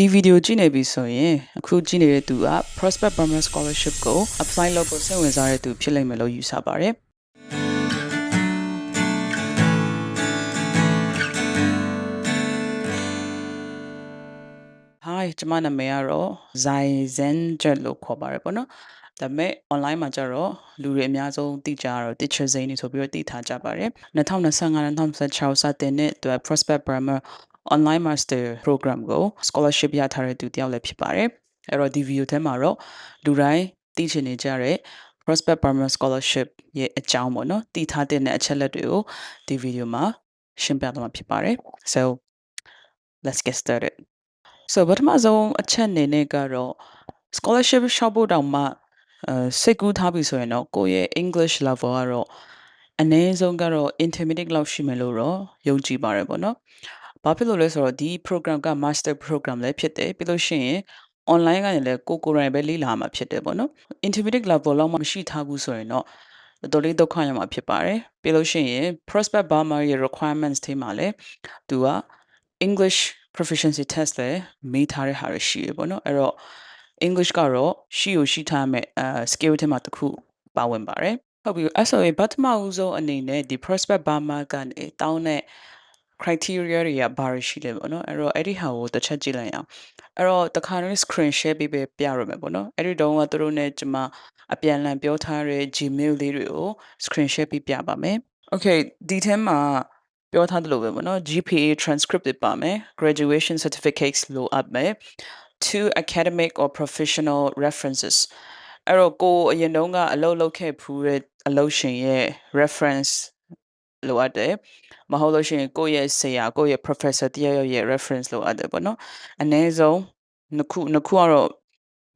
ဒီဗီဒီယိုကြည့်နေပြီဆိုရင်အခုကြည့်နေတဲ့သူက Prospect Burma Scholarship ကို apply လုပ်ဖို့စိတ်ဝင်စားတဲ့သူဖြစ်လိမ့်မယ်လို့ယူဆပါတယ်။ Hi ကျွန်မနာမည်ကတော့ Zai Zen Jet လို့ခေါ်ပါတယ်ပေါ့နော်။ဒါပေမဲ့ online မှာကျတော့လူတွေအများဆုံးသိကြရတော့ teacher Zane နေဆိုပြီးတော့သိထားကြပါတယ်။2025-2026စတင်တဲ့အတွက် Prospect Burma online master program ကို scholarship ရထားတဲ့သူတယောက်လည်းဖြစ်ပါတယ်။အဲ့တော့ဒီ video ထဲမှာတော့လူတိုင်းသိချင်နေကြတဲ့ Prospect Burma scholarship ရဲ့အကြောင်းပေါ့နော်။တည်ထားတဲ့အချက်လက်တွေကိုဒီ video မှာရှင်းပြသွားမှာဖြစ်ပါတယ်။ So let's get started. So ပထမဆုံးအချက်အနေနဲ့ကတော့ scholarship ရှောက်ဖို့တောင်မှအဲစိတ်ကူးထားပြီဆိုရင်တော့ကိုယ့်ရဲ့ English level ကတော့အနည်းဆုံးကတော့ intermediate လောက်ရှိမယ်လို့တော့ယုံကြည်ပါတယ်ပေါ့နော်။ ဘာဖြစ်လို့လဲဆိုတော့ဒီ program က master program လည်းဖြစ်တယ်ပြီးလို့ရှိရင် online ကနေလည်းကိုကိုယ်တိုင်ပဲလေ့လာမှာဖြစ်တယ်ပေါ့နော် intermediate level လောက်မှမရှိထားဘူးဆိုရင်တော့တော်တော်လေးဒုက္ခရမှာဖြစ်ပါတယ်ပြီးလို့ရှိရင် prospect Burma ရဲ့ requirements ထဲမှာလည်းသူက English proficiency test လည်းမေးထားတဲ့ဟာတွေရှိရပေါ့နော်အဲ့တော့ English ကတော့ရှိကိုရှိထားမဲ့အဲ skill ထဲမှာတစ်ခုပါဝင်ပါတယ်ဟုတ်ပြီအဲ့ဆိုရင်ပထမဦးဆုံးအနေနဲ့ဒီ prospect Burma ကနေတောင်းတဲ့ criteria တွေကဘာတွေရှိလဲပေါ့နော်အဲ့တော့အဲ့ဒီဟာကိုတစ်ချက်ကြည့်လိုက်အောင်အဲ့တော့တခါတည်း screen share ပေးပေးပြရမယ်ပေါ့နော်အဲ့ဒီတုန်းကသူတို့ ਨੇ ကျွန်မအပြန်လန်ပြောထားတဲ့ Gmail လေးတွေကို screen share ပေးပြပါမယ် Okay ဒီထဲမှာပြောထားသလိုပဲပေါ့နော် GPA transcript တွေပါမယ် graduation certificates လိုအပ်မယ် two academic or professional references အဲ့တော့ကိုအရင်တုန်းကအလုပ်လုပ်ခဲ့ဖူးတဲ့အလုပ်ရှင်ရဲ့ reference လိုအပ်တယ်မဟုတ်လို့ရှိရင်ကိုယ့်ရဲ့ဆရာကိုယ့်ရဲ့ professor တယောက်ရဲ့ reference လိုအပ်တယ်ပေါ့နော်အနည်းဆုံးနှစ်ခုနှစ်ခုကတော့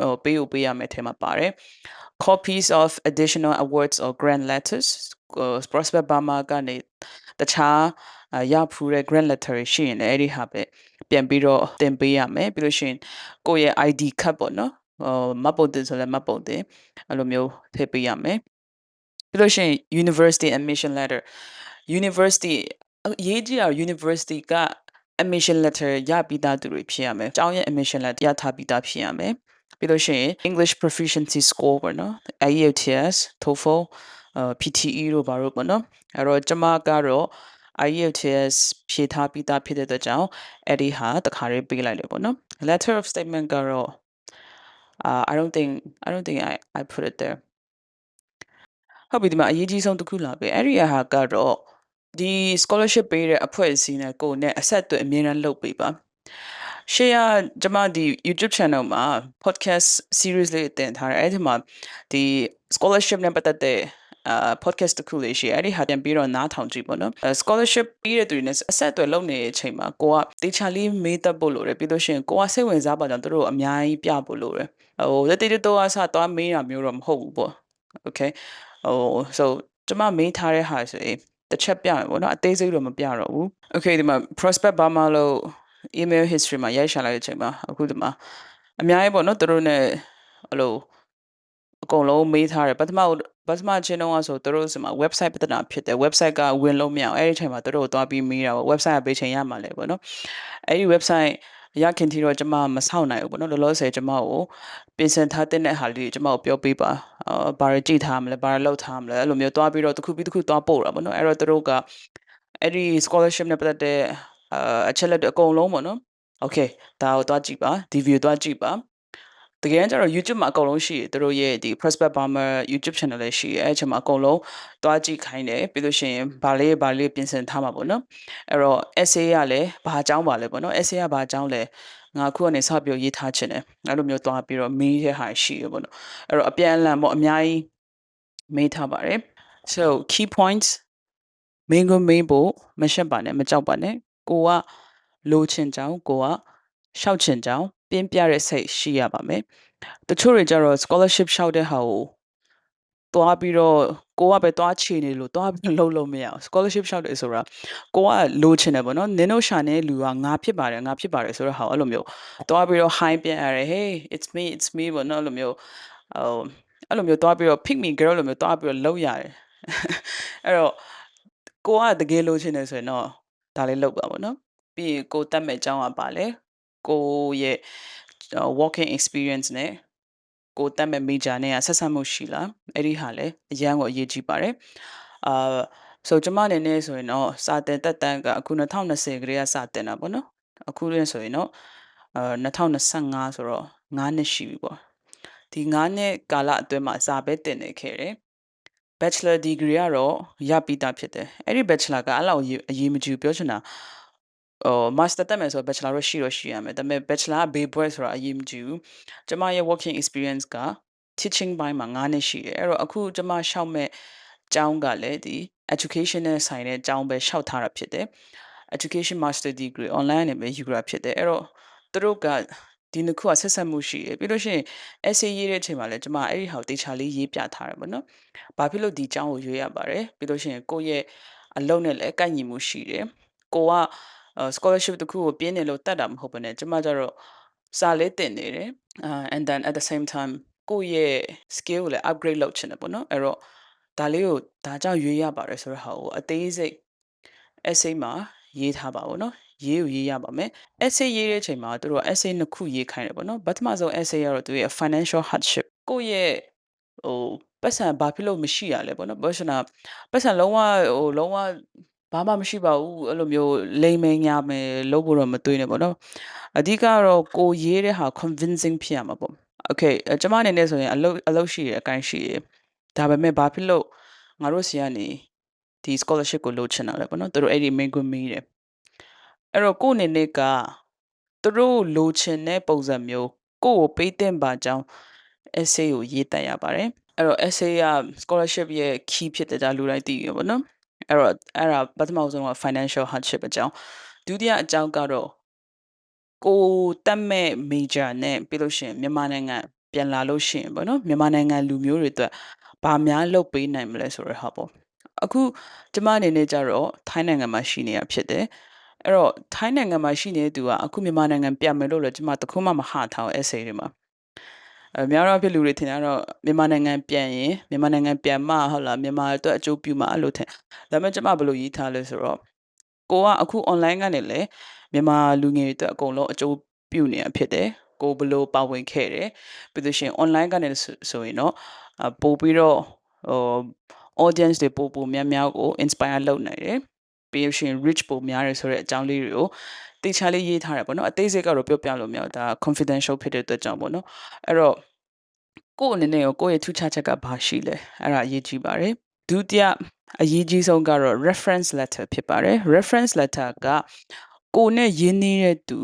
ဟိုပေးဖို့ပေးရမယ်ထဲမှာပါတယ် copies of additional awards or grant letters ကို prospect Burma ကနေတခြားရဖူးတဲ့ grant letter တွေရှိရင်လည်းအဲ့ဒီဟာပဲပြန်ပြီးတော့တင်ပေးရမယ်ပြီးလို့ရှိရင်ကိုယ့်ရဲ့ ID card ပေါ့နော်ဟိုမတ်ပုတ်တင်ဆိုလည်းမတ်ပုတ်တင်အဲ့လိုမျိုးထည့်ပေးရမယ်ပြီးလို့ရှိရင် university admission letter university အရေးကြီးတာ university က admission letter ရပြီးသားသူတွေဖြစ်ရမယ်။ကျောင်းရဲ့ admission letter ရထားပြီးသားဖြစ်ရမယ်။ပြီးလို့ရှိရင် English proficiency score ပေါ့နော်။ IELTS, TOEFL, uh, PTE တို့ဘာလို့ပေါ့နော်။အဲ့တော့ကျွန်မကတော့ IELTS ဖြေထားပြီးသားဖြစ်တဲ့အတွက်ကြောင့်အဲ့ဒီဟာတခါရေးပေးလိုက်တယ်ပေါ့နော်။ letter of statement ကတော့ uh, I don't think I don't think I I put it there ဟုတ်ပြီဒီမှာအရေးကြီးဆုံးတစ်ခုလာပြီအဲ့ဒီအဟာကတော့ ဒီ scholarship ပေးတဲ့အဖွဲ့အစည်းနဲ့ကိုယ်နဲ့အဆက်အသွယ်အမြဲတမ်းလုပ်ပေးပါရှေ့ကကျွန်မဒီ YouTube channel မှာ podcast series လေးတင်ထားတယ်အဲ့ဒီမှာဒီ scholarship နဲ့ပတ်သက်တဲ့အာ podcast တစ်ခုလေးရှိအဲ့ဒီဟာပြန်ပြီးတော့နားထောင်ကြည့်ပေါ့နော် scholarship ပြီးတဲ့သူတွေနဲ့အဆက်အသွယ်လုပ်နေတဲ့အချိန်မှာကိုကတေချာလေးမေးတတ်ဖို့လိုတယ်ပြီးလို့ရှိရင်ကိုကစိတ်ဝင်စားပါကြောင့်တို့အများကြီးပြဖို့လိုတယ်ဟိုတတိတတော့အစသွားမေးတာမျိုးတော့မဟုတ်ဘူးပေါ့ okay ဟို so ကျွန်မမေးထားတဲ့ဟာဆိုရင် တစ်ချက်ပြမယ်ပေါ့နော်အသေးစိတ်တော့မပြတော့ဘူး okay ဒီမှာ prospect Burma လို့ email history မှာရိုက်ရှာလိုက်တဲ့အချိန်မှာအခုဒီမှာအများကြီးပေါ့နော်သူတို့ ਨੇ အဲ့လိုအကုန်လုံးမေးထားတယ်ပထမပထမချင်းတော့ဆိုသူတို့စမှာ website ပြဿနာဖြစ်တယ် website ကဝင်လို့မရအောင်အဲ့ဒီအချိန်မှာသူတို့ကိုသွားပြီးမေးတာပေါ့ website ကပေးချိန်ရမှာလဲပေါ့နော်အဲ့ဒီ website ရခင်တီတော့ကျမမဆောက်နိုင်ဘူးပေါ့နော်လောလောဆယ်ကျမကိုပြင်ဆင်ထားတဲ့ဟာလေးကျမကိုပြောပေးပါအာဘာတွေကြည့်ထားမလဲဘာတွေလုပ်ထားမလဲအဲ့လိုမျိုးသွားပြီးတော့တစ်ခုပြီးတစ်ခုသွားပို့တာပေါ့နော်အဲ့တော့သူတို့ကအဲ့ဒီ scholarship နဲ့ပတ်သက်တဲ့အာအချက်လက်တွေအကုန်လုံးပေါ့နော် okay ဒါကိုသွားကြည့်ပါဒီ view သွားကြည့်ပါ တကယ်ကျတော့ YouTube မှာအကုန်လုံးရှိတယ်သူတို့ရဲ့ဒီ Prospect Burma YouTube channel လည်းရှိတယ်အဲ့ချိန်မှာအကုန်လုံးသွားကြည့်ခိုင်းတယ်ပြီးလို့ရှိရင်ဗာလေးဗာလေးပြင်ဆင်ထားမှာပေါ့နော်အဲ့တော့ essay ကလည်းဘာအကြောင်းပါလဲပေါ့နော် essay ကဘာအကြောင်းလဲငါခုကနေစပြောရေးထားခြင်းတယ်အဲ့လိုမျိုးသွားပြီးတော့မေးတဲ့ဟာရှိရပေါ့နော်အဲ့တော့အပြန်အလှန်ပေါ့အများကြီးမေးထားပါတယ် so key points မင်းကမေးဖို့မရှက်ပါနဲ့မကြောက်ပါနဲ့ကိုကလိုချင်ကြောင်းကိုကရှောက်ချင်ကြောင်း ပြင်းပြတဲ့စိတ်ရှိရပါမယ်တချို့တွေကြတော့ scholarship ရှောက်တဲ့ဟာကိုသွားပြီးတော့ကိုကပဲသွားချေနေလို့သွားပြီးလုံးလုံးမရအောင် scholarship ရှောက်တယ်ဆိုတာကိုကလိုချင်တယ်ပေါ့နော်နင်တို့ရှာနေလူကငါဖြစ်ပါတယ်ငါဖြစ်ပါတယ်ဆိုတော့ဟာအဲ့လိုမျိုးသွားပြီးတော့ high ပြန်ရတယ် hey it's me it's me ပေါ့နော်အဲ့လိုမျိုးဟိုအဲ့လိုမျိုးသွားပြီးတော့ pick me girl လိုမျိုးသွားပြီးတော့လောက်ရတယ်အဲ့တော့ကိုကတကယ်လိုချင်တယ်ဆိုရင်တော့ဒါလေးလောက်ပါပေါ့နော်ပြီးရင်ကိုတတ်မဲ့အကြောင်းကပါလဲ ကိုယ့်ရဲ့ working experience နဲ့ကိုယ်တက်မဲ့ major နဲ့ကဆက်ဆက်မှုရှိလားအဲ့ဒီဟာလည်းအရန်ကိုအရေးကြီးပါတယ်အာဆိုကျမအနေနဲ့ဆိုရင်တော့စာတင်တက်တန်းကအခု2020ကလေးကစာတင်တာပေါ့နော်အခုလည်းဆိုရင်တော့အာ2025ဆိုတော့9နှစ်ရှိပြီပေါ့ဒီ9နှစ်ကာလအတွင်းမှာစာပဲတင်နေခဲ့တယ် bachelor degree ကတော့ရပြီးသားဖြစ်တယ်အဲ့ဒီ bachelor ကအဲ့လောက်အရေးမကြီးပြောချင်တာ ဟို master တက်မယ်ဆိုတော့ bachelor တော့ရှိတော့ရှိရမယ်ဒါပေမဲ့ bachelor ကဘေးဘွဲဆိုတာအရေးမကြီးဘူးကျမရဲ့ working experience က teaching ဘိုင်းမှာ9နှစ်ရှိတယ်အဲ့တော့အခုကျမရှောက်မဲ့ကျောင်းကလည်းဒီ education နဲ့ဆိုင်တဲ့ကျောင်းပဲရှောက်ထားတာဖြစ်တယ် education master degree online နဲ့ပဲယူရဖြစ်တယ်အဲ့တော့သူတို့ကဒီနှစ်ခုကဆက်ဆက်မှုရှိတယ်ပြီးလို့ရှိရင် essay ရေးတဲ့အချိန်မှာလည်းကျမအဲ့ဒီဟာကိုတေချာလေးရေးပြထားတယ်ပေါ့နော်။ဘာဖြစ်လို့ဒီအကြောင်းကိုရွေးရပါတယ်ပြီးလို့ရှိရင်ကိုယ့်ရဲ့အလုပ်နဲ့လည်းကိုက်ညီမှုရှိတယ်။ကိုက scholarship တခုကိုပြင်းနေလို့တတ်တာမဟုတ်ဘဲနဲ့ကျမကျတော့စာလေးတင်နေတယ်။ uh, and then at the same time ကိုယ့်ရဲ့ skill ကိုလည်း upgrade လုပ်ချင်တယ်ပေါ့နော်။အဲ့တော့ဒါလေးကိုဒါကြောင့်ရွေးရပါတယ်ဆိုတော့ဟာကိုအသေးစိတ် essay မှာရေးထားပါဘောနော်ရေးကိုရေးရပါမယ် essay ရေးတဲ့အချိန်မှာသူတို့ essay နှစ်ခုရေးခိုင်းတယ်ပေါ့နော်ပထမဆုံး essay ကတော့သူရဲ့ financial hardship ကိုယ့်ရဲ့ဟိုပတ်စံဘာဖြစ်လို့မရှိရလဲပေါ့နော်ဘာလို့လဲပတ်စံလုံးဝဟိုလုံးဝ ဘာမှမရှိပါဘူးအဲ့လိုမျိုးလိမ်မညာမယ်လို့ဖို့တော့မတွေးနဲ့ပေါ့နော်အဓိကတော့ကိုရေးတဲ့ဟာ convincing ဖြစ်ရမှာပေါ့ okay ကျွန်မအနေနဲ့ဆိုရင်အလုပ်အလုပ်ရှိရအကိုင်းရှိရဒါပေမဲ့ဘာဖြစ်လို့ငါတို့စီကနေဒီ scholarship ကိုလိုချင်တာလဲပေါ့နော်သူတို့အဲ့ဒီ main ကိုမေးတယ်အဲ့တော့ကိုယ့်အနေနဲ့ကသူတို့လိုချင်တဲ့ပုံစံမျိုးကိုယ့်ကိုပေးတဲ့ပါကြောင်း essay ကိုရေးတတ်ရပါတယ်အဲ့တော့ essay က scholarship ရဲ့ key ဖြစ်တဲ့ဒါလူတိုင်းသိရပါတော့ အဲ့တော့အဲ့ဒါပထမဆုံးက financial hardship အကြောင်းဒုတိယအကြောင်းကတော့ကိုတက်မဲ့ major နဲ့ပြီးလို့ရှိရင်မြန်မာနိုင်ငံပြန်လာလို့ရှိရင်ပေါ့နော်မြန်မာနိုင်ငံလူမျိုးတွေအတွက်ဘာများလုပ်ပေးနိုင်မလဲဆိုတဲ့ဟာပေါ့အခုကျမအနေနဲ့ကြတော့ထိုင်းနိုင်ငံမှာရှိနေတာဖြစ်တယ်အဲ့တော့ထိုင်းနိုင်ငံမှာရှိနေတဲ့သူကအခုမြန်မာနိုင်ငံပြန်မယ်လို့လည်းကျမတခုမှမဟာထား essay တွေမှာအဲ များတော့ဖြစ်လူတွေထင်တာတော့မြန်မာနိုင်ငံပြန်ရင်မြန်မာနိုင်ငံပြန်မှဟုတ်လားမြန်မာအတွက်အကျိုးပြုမှအဲ့လိုထင်ဒါပေမဲ့ကျမဘယ်လိုရေးထားလဲဆိုတော့ကိုကအခု online ကနေလည်းမြန်မာလူငယ်တွေအတွက်အကုန်လုံးအကျိုးပြုနေတာဖြစ်တယ်ကိုဘယ်လိုပါဝင်ခဲ့တယ်ပြီးလို့ရှိရင် online ကနေဆိုရင်တော့ပို့ပြီးတော့ဟို audience တွေပို့ပို့များများကို inspire လုပ်နိုင်တယ် ပြီးလို့ရှိရင် reach ပိုများတယ်ဆိုတဲ့အကြောင်းလေးတွေကိုတေချာလေးရေးထားတယ်ပေါ့နော်အသေးစိတ်ကတော့ပြောပြလို့မရဘူးဒါ confidential ဖြစ်တဲ့အတွက်ကြောင့်ပေါ့နော်အဲ့တော့ကိုယ့်အနေနဲ့ရောကိုယ့်ရဲ့ထူးခြားချက်ကဘာရှိလဲအဲ့ဒါအရေးကြီးပါတယ်ဒုတိယအရေးကြီးဆုံးကတော့ reference letter ဖြစ်ပါတယ် reference letter ကကိုယ်နဲ့ရင်းနှီးတဲ့သူ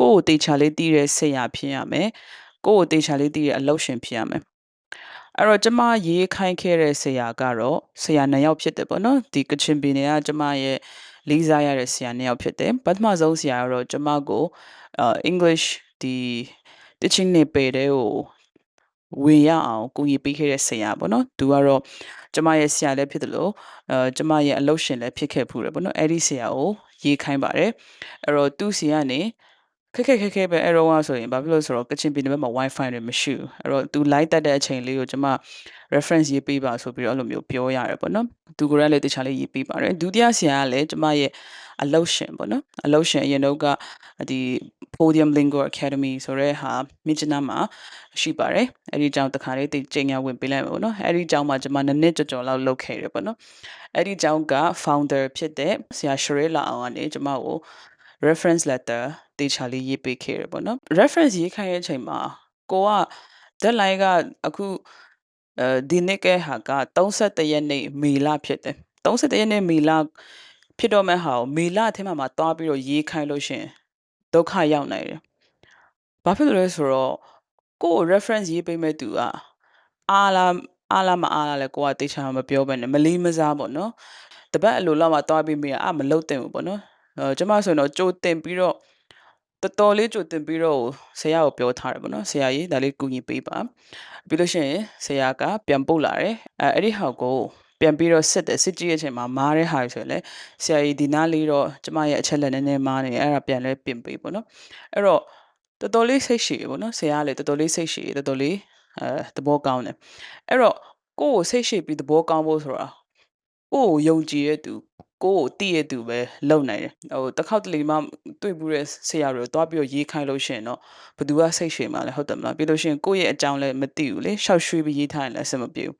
ကိုယ့်ကိုတေချာလေးတည်တဲ့ဆရာဖြစ်ရမယ်ကိုယ့်ကိုတေချာလေးတည်တဲ့အလုပ်ရှင်ဖြစ်ရမယ် အဲ့တော့ကျမရေးခိုင်းခဲ့တဲ့ဆရာကတော့ဆရာနှစ်ယောက်ဖြစ်တယ်ပေါ့နော်ဒီကချင်ပြည်နယ်ကကျမရဲ့လေးစားရတဲ့ဆရာနှစ်ယောက်ဖြစ်တယ်ပထမဆုံးဆရာကတော့ကျမကိုအ English ဒီ teaching နေပေတဲ့ကိုဝင်ရအောင်ကူညီပေးခဲ့တဲ့ဆရာပေါ့နော်သူကတော့ကျမရဲ့ဆရာလည်းဖြစ်တယ်လို့အဲကျမရဲ့အလုပ်ရှင်လည်းဖြစ်ခဲ့ဖူးတယ်ပေါ့နော်အဲ့ဒီဆရာကိုရေးခိုင်းပါတယ်အဲ့တော့သူ့ဆရာကနေ ခက်ခက်ခက်ခဲပဲအဲ့တော့ဆိုရင်ဘာဖြစ်လို့ဆိုတော့ကချင်ပြည်နယ်မှာ wifi တွေမရှိဘူးအဲ့တော့သူ live တက်တဲ့အချိန်လေးကိုကျွန်မ reference ရေးပေးပါဆိုပြီးတော့အဲ့လိုမျိုးပြောရတယ်ပေါ့နော်သူကိုယ်လည်းတခြားလေးရေးပေးပါတယ်ဒုတိယဆရာကလည်းကျွန်မရဲ့အလုတ်ရှင်ပေါ့နော်အလုတ်ရှင်အရင်တော့ကဒီ Podium Lingo Academy ဆိုတဲ့ဟာမြစ်ကျနာမှာရှိပါတယ်အဲ့ဒီအကြောင်းတခါလေးတင်ကြညာဝင်ပေးလိုက်မယ်ပေါ့နော်အဲ့ဒီအကြောင်းမှာကျွန်မနှစ်နှစ်ကြော်ကြော်လောက်လုပ်ခဲ့တယ်ပေါ့နော်အဲ့ဒီအကြောင်းက founder ဖြစ်တဲ့ဆရာရှရေးလာအောင်ကနေကျွန်မကို reference letter တေချာလေးရေးပေးခဲ့ရပေါ့နော် reference ရေးခိုင်းတဲ့အချိန်မှာကိုက deadline ကအခုအဲဒီနေ့ကဟာက31ရက်နေ့မေလဖြစ်တယ်31ရက်နေ့မေလဖြစ်တော့မဲ့ဟာကိုမေလအထက်မှာမှာတွားပြီးတော့ရေးခိုင်းလို့ရှင်ဒုက္ခရောက်နိုင်တယ်ဘာဖြစ်လို့လဲဆိုတော့ကိုယ့် reference ရေးပေးမဲ့သူကအားလားအားလားမအားလားလဲကိုကတေချာမပြောဘဲနဲ့မလေးမစားပေါ့နော်တပတ်အလိုလောက်မှတွားပြီးမိอ่ะမလုတ်တင်ဘူးပေါ့နော်အဲ ကျမဆိုရင်တော့ကြိုတင်ပြီးတော့တော်တော်လေးကြိုတင်ပြီးတော့ဆရာကိုပြောထားတယ်ပေါ့နော်ဆရာကြီးဒါလေးကူညီပေးပါပြီးလို့ရှိရင်ဆရာကပြန်ပို့လာတယ်အဲအဲ့ဒီဟောက်ကိုပြန်ပြီးတော့စစ်တယ်စစ်ကြည့်ရဲ့အချိန်မှာမားတဲ့ဟာဆိုရင်လေဆရာကြီးဒီနားလေးတော့ကျမရဲ့အချက်လက်နည်းနည်းမားနေအဲ့ဒါပြန်လဲပြင်ပေးပေါ့နော်အဲ့တော့တော်တော်လေးစိတ်ရှည်ပေါ့နော်ဆရာကလည်းတော်တော်လေးစိတ်ရှည်တော်တော်လေးအဲသဘောကောင်းတယ်အဲ့တော့ကိုယ့်ကိုစိတ်ရှည်ပြီးသဘောကောင်းဖို့ဆိုတာကိုယ့်ကိုယုံကြည်ရဲ့သူ ကိုယ့်ကိုသိရသူပဲလုံနိုင်တယ်ဟိုတစ်ခေါက်တလေမှတွေ့ဘူးတဲ့ဆရာတွေတွားပြီးတော့ရေးခိုင်းလို့ရှိရင်တော့ဘသူကစိတ်ရှည်မှလဲဟုတ်တယ်မလားပြီးလို့ရှိရင်ကိုယ့်ရဲ့အကြောင်းလည်းမသိဘူးလေရှောက်ရွှေ့ပြီးရေးထားရင်လည်းအဆင်မပြေဘူး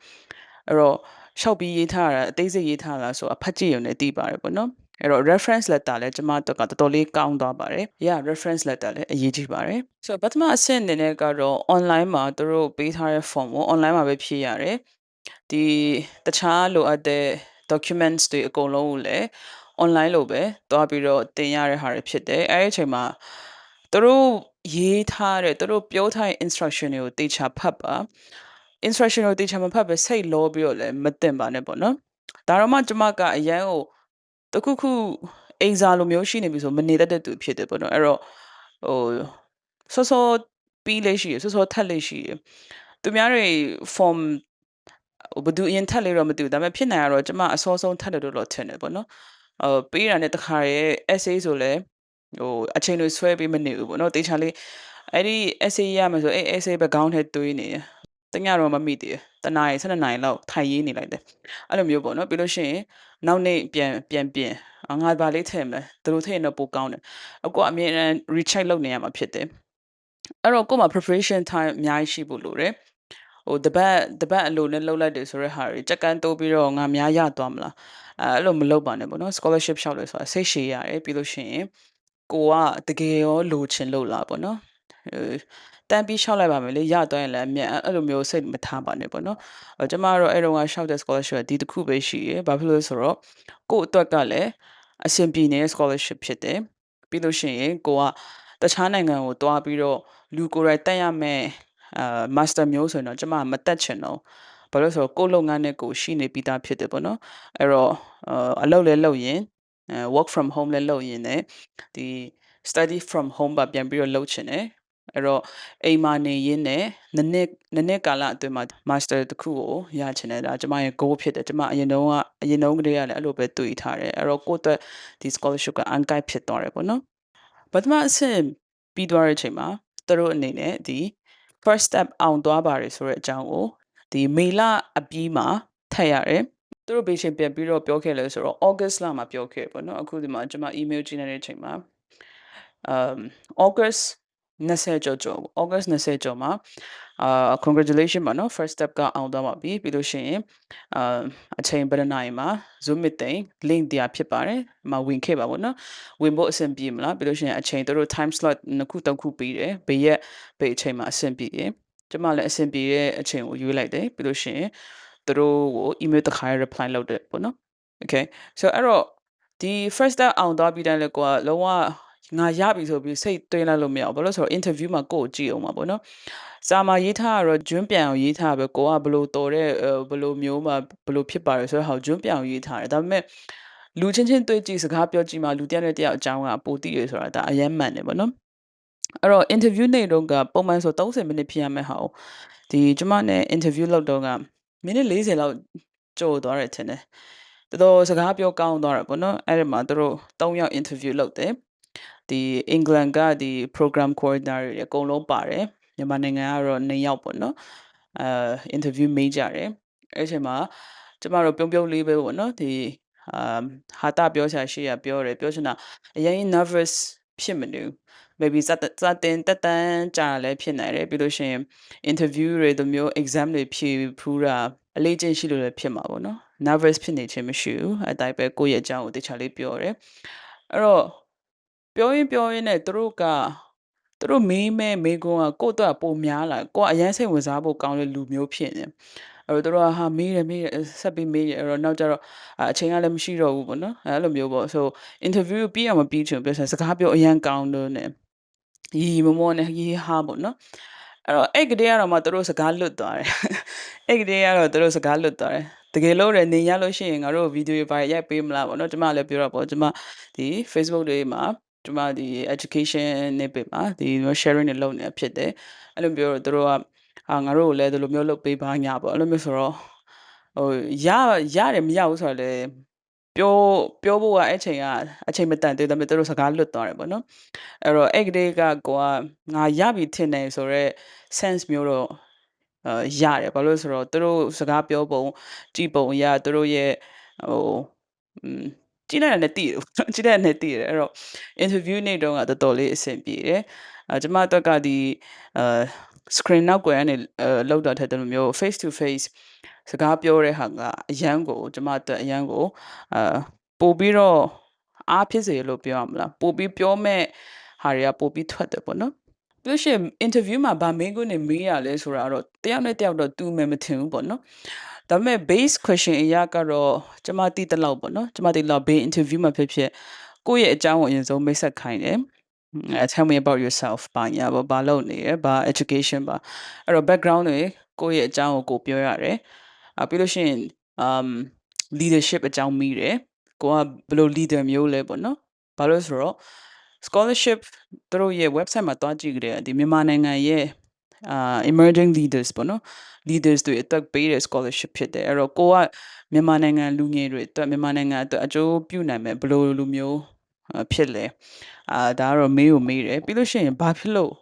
အဲ့တော့ရှောက်ပြီးရေးထားတာအသေးစိတ်ရေးထားတာဆိုအဖတ်ကြည့်ရုံနဲ့သိပါတယ်ပေါ့နော်အဲ့တော့ reference letter လည်းကျွန်မတို့ကတော်တော်လေးကောင်းသွားပါတယ်။ Yeah reference letter လည်းအရေးကြီးပါတယ်။ So ပထမအဆင့်အနေနဲ့ကတော့ online မှာသူတို့ပေးထားတဲ့ form ကို online မှာပဲဖြည့်ရတယ်။ဒီတခြားလိုအပ်တဲ့ documents တွေအကုန်လုံးကိုလည်း online လို့ပဲသွားပြီးတော့တင်ရတဲ့ဟာတွေဖြစ်တယ်။အဲဒီအချိန်မှာသူတို့ရေးထားတဲ့သူတို့ပြောထားတဲ့ instruction တွေကိုတေချာဖတ်ပါ instruction ကိုတေချာမဖတ်ပဲစိတ်လောပြီးတော့လည်းမတင်ပါနဲ့ပေါ့နော်။ဒါတော့မှကျွန်မကအရန်ကိုတခုခုအိမ်စာလိုမျိုးရှိနေပြီဆိုမနေတတ်တဲ့သူဖြစ်တယ်ပေါ့နော်။အဲ့တော့ဟိုစောစောပြီးလေးရှိရစောစောထက်လေးရှိရသူများတွေ form ဟို ဘယ်သူအရင်ထက်လေးတော့မသိဘူးဒါပေမဲ့ဖြစ်နိုင်ရတော့ကျမအစောဆုံးထက်တယ်လို့တော့ထင်တယ်ပေါ့နော်ဟိုပေးတာနဲ့တခါရဲ့ essay ဆိုလဲဟိုအချိန်တွေဆွဲပြီးမနေဘူးပေါ့နော်တေချာလေးအဲ့ဒီ essay ရမယ်ဆိုအဲ့ essay ပဲခေါင်းထဲတွေးနေတယ်တညတော့မမိသေးဘူးတနားရီ12နာရီလောက်ထိုင်ရေးနေလိုက်တယ်အဲ့လိုမျိုးပေါ့နော်ပြီးလို့ရှိရင်နောက်နေ့ပြန်ပြန်ပြင်ငါဘာလေးထည့်မလဲသူတို့ထည့်ရင်တော့ပိုကောင်းတယ်အကူအမြဲတမ်း recheck လုပ်နေရမှာဖြစ်တယ်အဲ့တော့ကို့မှာ preparation time အများကြီးရှိဖို့လိုတယ် ဟိုတပတ်တပတ်အလိုနဲ့လှုပ်လိုက်တယ်ဆိုတဲ့ဟာတွေကြက်ကန်းတိုးပြီးတော့ငါများရသွားမလားအဲအဲ့လိုမလုပ်ပါနဲ့ပေါ့နော် scholarship လျှောက်လဲဆိုတာစိတ်ရှည်ရတယ်ပြီးလို့ရှိရင်ကိုကတကယ်ရောလိုချင်လို့လားပေါ့နော်တန်းပြီးလျှောက်လိုက်ပါမယ်လေရသွားရင်လည်းအမြတ်အဲ့လိုမျိုးစိတ်မထားပါနဲ့ပေါ့နော်အဲကျမကတော့အဲ့တော့ကလျှောက်တဲ့ scholarship ဒီတစ်ခုပဲရှိရယ်ဘာဖြစ်လို့ဆိုတော့ကို့အတွက်ကလည်းအဆင်ပြေနေတဲ့ scholarship ဖြစ်တယ်ပြီးလို့ရှိရင်ကိုကတခြားနိုင်ငံကိုတွားပြီးတော့လူကိုယ်တိုင်တက်ရမယ် အာ master မျိုးဆိုရင်တော့ကျမမတက်ချင်တော့ဘာလို့ဆိုတော့ကိုယ်လုပ်ငန်းနဲ့ကိုရှိနေပြီးသားဖြစ်တယ်ပေါ့နော်အဲ့တော့အလုပ်လည်းလုပ်ရင် work from home လည်းလုပ်ရင်လည်းဒီ study from home ပါပြန်ပြီးတော့လုပ်ချင်တယ်အဲ့တော့အိမ်မှာနေရင်းနဲ့နနစ်နနစ်ကာလအတွင်းမှာ master တခုကိုရချင်တယ်ဒါကျမရဲ့ goal ဖြစ်တယ်ကျမအရင်တုန်းကအရင်တုန်းကတည်းကလည်းအဲ့လိုပဲတွေးထားတယ်အဲ့တော့ကိုယ့်အတွက်ဒီ scholarship ကအန်ကိုက်ဖြစ်သွားတယ်ပေါ့နော်ပထမအဆင့်ပြီးသွားတဲ့အချိန်မှာသူတို့အနေနဲ့ဒီ first step အောင်သွားပါတယ်ဆိုတဲ့အကြောင်းကိုဒီမေလအပြီးမှာထည့်ရတယ်သူတို့ဘေးချိန်ပြန်ပြီးတော့ပြောခဲ့လဲဆိုတော့ August လမှာပြောခဲ့ပေါ့နော်အခုဒီမှာကျွန်မ email ကြည့်နေတဲ့အချိန်မှာ um August 20ကျော်ကျော် August 20ကျော်မှာအာ congratulation ပါနော် first step ကအောင်သွားပါပြီပြီးလို့ရှိရင်အာအချိန်ဘယ်နှနိုင်မှာ zoom meeting link တရားဖြစ်ပါတယ်မဝင်ခဲ့ပါဘောနော်ဝင်ဖို့အဆင်ပြေမလားပြီးလို့ရှိရင်အချိန်တို့ time slot နှစ်ခုသုံးခုပေးတယ်ဘေးရက်ဘေးအချိန်မှာအဆင်ပြေတယ်ကျမလည်းအဆင်ပြေတဲ့အချိန်ကိုရွေးလိုက်တယ်ပြီးလို့ရှိရင်တို့ကို email တစ်ခါ reply လုပ်တယ်ပေါ့နော် okay so အဲ့တော့ဒီ first step အောင်သွားပြီးတိုင်းလည်းကိုကလုံးဝ ငါရပြီဆိုပြီးစိတ်သွင်းလိုက်လို့မရဘူးဘာလို့ဆိုတော့ interview မှာကိုယ်ကိုကြည့်အောင်ပါပေါ့နော်စာမှာရေးထားတော့ဂျွန်းပြန်အောင်ရေးထားပဲကိုကဘလို့တော်တဲ့ဘလို့မျိုးမှာဘလို့ဖြစ်ပါတယ်ဆိုတော့ဟောဂျွန်းပြန်အောင်ရေးထားတယ်ဒါပေမဲ့လူချင်းချင်းတွေ့ကြည့်စကားပြောကြည့်မှလူတယောက်နဲ့တယောက်အကြောင်းကပိုတည်ရဆိုတာဒါအယမ်းမှန်တယ်ပေါ့နော်အဲ့တော့ interview နေတော့ကပုံမှန်ဆို30မိနစ်ဖြစ်ရမယ့်ဟာကိုဒီကျမနဲ့ interview လုပ်တော့ကမိနစ်40လောက်ကြိုသွားတယ်ထင်တယ်တော်တော်စကားပြောကောင်းသွားတာပေါ့နော်အဲ့ဒီမှာသူတို့၃ယောက် interview လုပ်တယ် ဒီအင်္ဂလန်ကဒီ program coordinator တွေအကုန်လုံးပါတယ်မြန်မာနိုင်ငံကတော့၂ယောက်ပေါ့နော်အဲ interview မေးကြတယ်အဲ့ချိန်မှာကျမတို့ပြုံးပြုံးလေးပဲပေါ့နော်ဒီအာဟာတာပြောချာရှိရပြောတယ်ပြောချင်တာအရင် nervous ဖြစ်မနေဘူး maybe စတဲ့စတဲ့တက်တန်းကြာလည်းဖြစ်နိုင်တယ်ပြီးလို့ရှိရင် interview တွေတို့မျိုး exam တွေဖြေဖူးတာအလေးချင်းရှိလို့လည်းဖြစ်မှာပေါ့နော် nervous ဖြစ်နေခြင်းမရှိဘူးအတိုင်းပဲကိုယ့်ရဲ့အကြောင်းကိုတခြားလေးပြောတယ်အဲ့တော့ ပြောရင်ပြောရင်နဲ့သူတို့ကသူတို့မေးမဲ့မေးခွန်းကကိုယ့်အတွက်ပိုများလာကိုကအရန်စိတ်ဝင်စားဖို့ကောင်းတဲ့လူမျိုးဖြစ်နေအဲ့တော့သူတို့ကဟာမေးတယ်မေးတယ်ဆက်ပြီးမေးတယ်အဲ့တော့နောက်ကျတော့အချိန်ကလည်းမရှိတော့ဘူးပေါ့နော်အဲ့လိုမျိုးပေါ့ဆို interview ပြီးအောင်မပြီးချင်ပြောစကားပြောအရန်ကောင်းလို့ ਨੇ ရီမမောနဲ့ရီဟာပေါ့နော်အဲ့တော့အဲ့ကလေးကတော့မှသူတို့စကားလွတ်သွားတယ်အဲ့ကလေးကတော့သူတို့စကားလွတ်သွားတယ်တကယ်လို့ရနေရလို့ရှိရင်ငါတို့ဗီဒီယိုပိုင်းရိုက်ပေးမလားပေါ့နော်ကျွန်မလည်းပြောတော့ပေါ့ကျွန်မဒီ Facebook တွေမှာ ကျွန်မဒီ education နဲ့ပြမှာဒီ sharing တွေလုပ်နေတာဖြစ်တယ်အဲ့လိုပြောတော့သူတို့ကအာငါတို့ကိုလည်းဒီလိုမျိုးလုပ်ပေးပါညာပေါ့အဲ့လိုမျိုးဆိုတော့ဟိုရရတယ်မရဘူးဆိုတော့လေပြောပြောဖို့ကအဲ့ချိန်ကအချိန်မတန်သေးတယ်ဒါပေမဲ့သူတို့စကားလွတ်သွားတယ်ပေါ့နော်အဲ့တော့အဲ့ကလေးကကိုကငါရပြီထင်တယ်ဆိုတော့ sense မျိုးတော့အာရတယ်ဘာလို့ဆိုတော့သူတို့စကားပြောပုံကြည့်ပုံအရသူတို့ရဲ့ဟို ကြကြည့်လိုက်ရတဲ့တည်တယ်ပေါ့ကြည့်လိုက်ရတဲ့တည်တယ်အဲ့တော့ interview နေ့တုန်းကတော်တော်လေးအဆင်ပြေတယ်အဲကျမအတွက်ကဒီအဲ screen နောက်ကွယ်ကနေလောက်တာထက်တလို့မျိုး face to face စကားပြောတဲ့ဟာကအရန်ကိုကျမအတွက်အရန်ကိုအာပို့ပြီးတော့အားဖြစ်စေလို့ပြောရမလားပို့ပြီးပြောမဲ့ဟာတွေကပို့ပြီးထွက်တယ်ပေါ့နော်ပြီးလို့ရှိရင် interview မှာဗာမင်းကိုနေမေးရလဲဆိုတာတော့တယောက်နဲ့တယောက်တော့တူမယ်မထင်ဘူးပေါ့နော် ဒါပေမဲ့ base question အရာကတော့ကျမသိတဲ့လောက်ပေါ့နော်ကျမသိလောက်ဘေး interview မှာဖြစ်ဖြစ်ကိုယ့်ရဲ့အကြောင်းကိုအရင်ဆုံးမိတ်ဆက်ခိုင်းတယ် Uh, tell me about yourself ဘာညာဘာဘာလုပ်နေရဘာ education ဘာအဲ့တော့ background တွေကိုယ့်ရဲ့အကြောင်းကိုကိုပြောရတယ်အပြီးလို့ရှိရင် um leadership အကြောင်းမိတယ်ကိုကဘယ်လို leader မျိုးလဲပေါ့နော်ဘာလို့ဆိုတော့ scholarship သူတို့ရဲ့ website မှာတွားကြည့်ကြတယ်ဒီမြန်မာနိုင်ငံရဲ့ အာ emerging leaders ပေါ့နော် leaders တွေအတွက်ပေးတဲ့ scholarship ဖြစ်တယ်အဲ့တော့ကိုကမြန်မာနိုင်ငံလူငယ်တွေအတွက်မြန်မာနိုင်ငံအတွက်အကျိုးပြုနိုင်မယ်ဘယ်လိုလူမျိုးအာဖြစ်လဲအာဒါကတော့မေးကိုမေးတယ်ပြီးလို့ရှိရင်ဘာဖြစ်လို့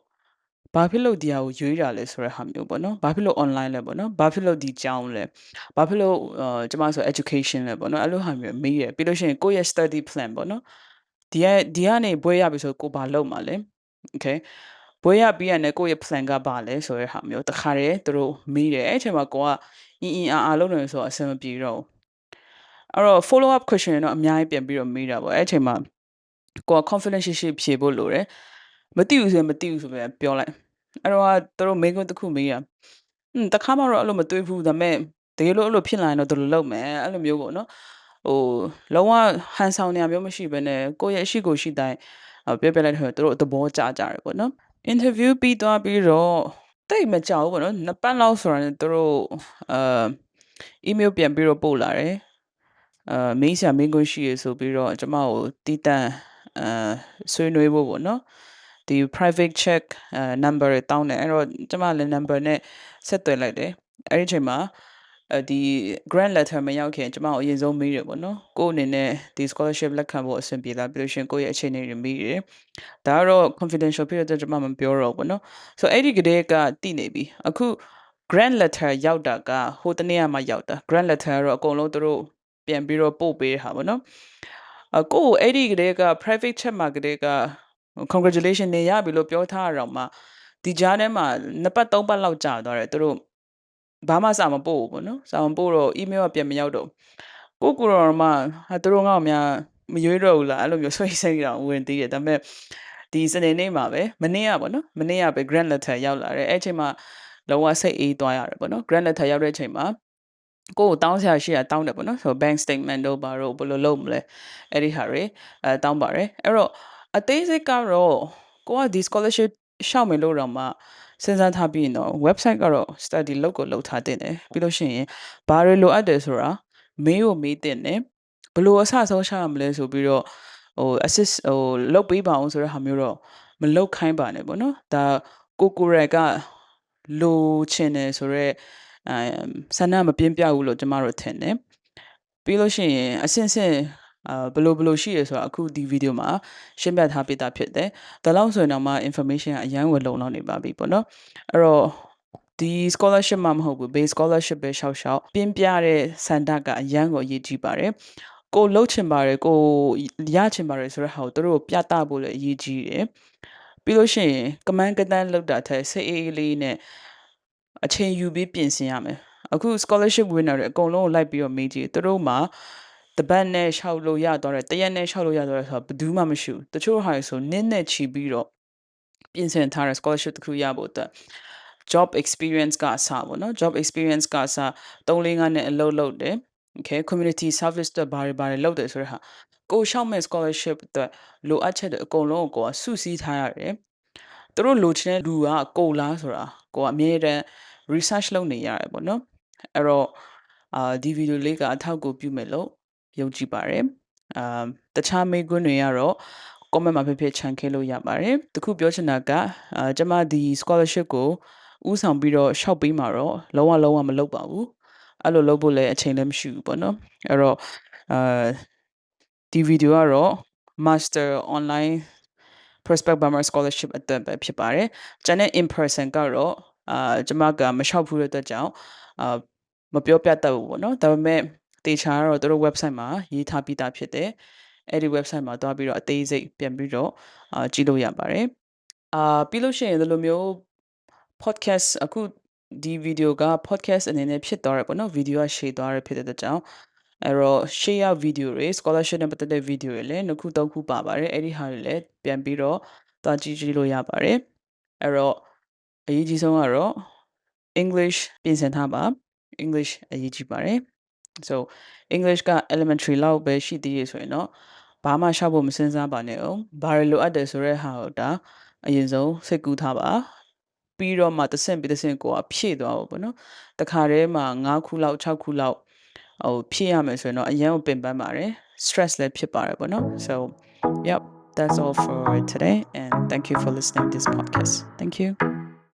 ဘာဖြစ်လို့ဒီဟာကိုရွေးတာလဲဆိုတဲ့ဟာမျိုးပေါ့နော်ဘာဖြစ်လို့ online လဲပေါ့နော်ဘာဖြစ်လို့ဒီကြောင်းလဲဘာဖြစ်လို့အာကျမဆို education လဲပေါ့နော်အဲ့လိုဟာမျိုးမေးတယ်ပြီးလို့ရှိရင်ကိုယ့်ရဲ့ study plan ပေါ့နော်ဒီကဒီကနေဘွဲရပြီဆိုကိုဘာလုပ်မှာလဲ okay ဘွဲရပြီးရတဲ့ကိုယ့်ရဲ့ plan ကဘာလဲဆိုတဲ့ဟာမျိုးတခါတည်းသူတို့မေးတယ်အဲ့အချိန်မှာကိုကအင်းအင်းအားအားလုပ်နေဆိုတော့အဆင်မပြေတော့ဘူးအဲ့တော့ follow up question တော့အများကြီးပြန်ပြီးတော့မေးတာပေါ့အဲ့အချိန်မှာကိုက confidence ရှိရှိဖြေဖို့လိုတယ်မသိဘူးဆိုရင်မသိဘူးဆိုပြန်ပြောလိုက်အဲ့တော့သူတို့မေးခွန်းတစ်ခုမေးတာอืมတခါမှတော့အဲ့လိုမတွေးဘူးဒါပေမဲ့တကယ်လို့အဲ့လိုဖြစ်လာရင်တော့သူတို့လုပ်မယ်အဲ့လိုမျိုးပေါ့နော်ဟိုလုံးဝဟန်ဆောင်နေရမျိုးမရှိဘဲနဲ့ကိုယ့်ရဲ့အရှိကိုရှိတိုင်းအော်ပြောပြလိုက်တော့သူတို့သဘောကျကြတယ်ပေါ့နော် interview ပြီးသွားပြီးတော့တိတ်မကြောက်ဘူးပေါ့နော်နှစ်ပတ်လောက်ဆိုတာနဲ့သူတို့အာ email ပြန်ပြီးတော့ပို့လာတယ်အာမင်းဆရာမင်းကိုရှိရဆိုပြီးတော့ကျွန်မကိုတီးတန့်အာဆွေးနွေးဖို့ပေါ့နော်ဒီ private check အာ number တွေတောင်းတယ်အဲ့တော့ကျွန်မလည်း number နဲ့ဆက်သွယ်လိုက်တယ်အဲ့ဒီအချိန်မှာအဲ ဒီ grant letter မရောက်ခင်ကျွန်မအရင်ဆုံးမေးတယ်ပေါ့နော်ကိုယ့်အနေနဲ့ဒီ scholarship လက်ခံဖို့အဆင်ပြေလားပြီးလို့ရှိရင်ကိုယ့်ရဲ့အခြေအနေတွေမေးတယ်ဒါကတော့ confidential ဖြစ်တဲ့ကျွန်မမပြောတော့ဘူးပေါ့နော်ဆိုအဲ့ဒီကလေးကတည်နေပြီအခု grant letter ရောက်တာကဟိုတနေ့ကမှရောက်တာ grant letter ကတော့အကုန်လုံးသူတို့ပြန်ပြီးတော့ပို့ပေးဟာပေါ့နော်အကိုအဲ့ဒီကလေးက private chat မှာကလေးက congratulation နေရပြီလို့ပြောထားရအောင်မှဒီကြားထဲမှာနှစ်ပတ်သုံးပတ်လောက်ကြာသွားတယ်သူတို့ ဘာမှစာမပို့ဘူးပေါ့နော်စာမပို့တော့ email ကပြန်မရောက်တော့ကိုကိုတော်မှဟာသူတို့ငါ့ကိုများမရွေးတော့ဘူးလားအဲ့လိုမျိုးဆွေးစိတ်တောင်ဝင်သေးတယ်ဒါပေမဲ့ဒီစနေနေ့မှာပဲမနေ့ကပေါ့နော်မနေ့ကပဲ grand letter ရောက်လာတယ်အဲ့အချိန်မှာလုံးဝစိတ်အေးသွားရတယ်ပေါ့နော် grand letter ရောက်တဲ့အချိန်မှာကိုကိုတောင်းဆရာရှိရတောင်းတယ်ပေါ့နော်ဆို bank statement တို့ဘာတို့ဘယ်လိုလုပ်မလဲအဲ့ဒီဟာတွေအဲတောင်းပါတယ်အဲ့တော့အသေးစိတ်ကတော့ကိုကဒီ scholarship ရှောက်မယ်လို့တော့မှ စဉ်းစားထားပြီးရင်တော့ website ကတော့ study လုပ်ကိုလုပ်ထားတင်တယ်ပြီးလို့ရှိရင်ဘာတွေလိုအပ်တယ်ဆိုတာမေးကိုမေးတင်တယ်ဘယ်လိုအဆအဆုံးရှောက်ရမလဲဆိုပြီးတော့ဟို assist ဟိုလုပ်ပေးပါအောင်ဆိုတဲ့ဟာမျိုးတော့မလုပ်ခိုင်းပါနဲ့ပေါ့နော်ဒါကိုကိုရက်ကလိုချင်တယ်ဆိုတော့အဲဆန္ဒမပြင်းပြဘူးလို့ကျမတို့ထင်တယ်ပြီးလို့ရှိရင်အဆင့်ဆင့် အာဘလို့ဘလို့ရှိရဆိုတော့အခုဒီဗီဒီယိုမှာရှင်းပြထားပေးတာဖြစ်တယ်။ဒါလောက်ဆိုရင်တော့မှ information အရန်ဝယ်လုံလောက်နေပါပြီပေါ့နော်။အဲ့တော့ဒီ scholarship မှမဟုတ်ဘူး base scholarship ပဲရှောက်ရှောက်ပြင်းပြတဲ့စန္ဒကအရန်ကိုအရေးကြီးပါတယ်။ကိုလှုပ်ချင်ပါတယ်ကိုရချင်ပါတယ်ဆိုတဲ့ဟာကိုတို့ပြသဖို့လည်းအရေးကြီးတယ်။ပြီးလို့ရှိရင်ကမန်းကတန်းလောက်တာထက်စိတ်အေးအေးလေးနဲ့အချိန်ယူပြီးပြင်ဆင်ရမယ်အခု scholarship winner တွေအကုန်လုံးကိုလိုက်ပြီးတော့မေးကြည့်သူတို့မှာတ ပတ်နဲ့ရှောက်လို့ရသွားတယ်တရက်နဲ့ရှောက်လို့ရသွားတယ်ဆိုတော့ဘယ်သူမှမရှိဘူးတချို့ဟာဆိုနင်းနဲ့ချီပြီးတော့ပြင်ဆင်ထားတဲ့ scholarship တခုရဖို့အတွက် job experience ကအစပေါ့နော် job experience ကအစ3 4 5နဲ့အလုပ်လုပ်တယ် okay community service တွေဘာတွေဘာတွေလုပ်တယ်ဆိုတဲ့ဟာကိုရှောက်မဲ့ scholarship အတွက်လိုအပ်ချက်တွေအကုန်လုံးကိုကိုကစုစည်းထားရတယ်သူတို့လိုချင်တဲ့လူကကိုလားဆိုတာကိုကအမြဲတမ်း research လုပ်နေရတယ်ပေါ့နော်အဲ့တော့အာဒီဗီဒီယိုလေးကအထောက်အကူပြုမယ်လို့ ယုံကြည်ပါတယ်အာတခြားမေးခွန်းတွေကတော့ comment မှာဖြစ်ဖြစ်ခြံခဲလို့ရပါတယ်တခုပြောချင်တာကအာကျွန်မဒီ scholarship ကိုဥဆောင်ပြီးတော့ရှောက်ပေးမှာတော့လုံးဝလုံးဝမလုပ်ပါဘူးအဲ့လိုလုပ်ဖို့လည်းအချိန်လည်းမရှိဘူးပေါ့နော်အဲ့တော့အာဒီဗီဒီယိုကတော့ master online prospect bomber scholarship အတွက်ပဲဖြစ်ပါတယ်။ကျန်တဲ့ in person ကတော့အာကျွန်မကမလျှောက်ဘူးတဲ့အတွက်ကြောင့်အာမပြောပြတတ်ဘူးပေါ့နော်။ဒါပေမဲ့ တေချာကတော့သူတို့ website မှာရေးထားပြီးသားဖြစ်တယ်အဲ့ဒီ website မှာသွားပြီးတော့အသေးစိတ်ပြန်ပြီးတော့အာကြည့်လို့ရပါတယ်အာပြီးလို့ရှိရင်ဒီလိုမျိုး podcast အခုဒီ video က podcast အနေနဲ့ဖြစ်သွားရပေါ့နော် video ကရှေ့သွားရဖြစ်တဲ့ကြောင့်အဲ့တော့ share video တွေ scholarship နဲ့ပတ်သက်တဲ့ video တွေလည်းနှစ်ခုသုံးခုပါပါတယ်အဲ့ဒီဟာတွေလည်းပြန်ပြီးတော့သွားကြည့်ကြည့်လို့ရပါတယ်အဲ့တော့အရေးကြီးဆုံးကတော့ English ပြင်ဆင်ထားပါ English အရေးကြီးပါတယ် so English က elementary လောက်ပဲရှိသေးရဆိုရင်တော့ဘာမှရှောက်ဖို့မစင်စားပါနဲ့အောင်ဘာတွေလိုအပ်တယ်ဆိုတဲ့ဟာကိုဒါအရင်ဆုံးစိတ်ကူးထားပါပြီးတော့မှတစ်ဆင့်ပြီးတစ်ဆင့်ကိုကဖြည့်သွားဖို့ပေါ့နော်တခါတည်းမှာ9ခုလောက်6ခုလောက်ဟိုဖြည့်ရမယ်ဆိုရင်တော့အရင်ကိုပင်ပန်းပါတယ် stress လည်းဖြစ်ပါတယ်ပေါ့နော် so yep that's all for today and thank you for listening to this podcast thank you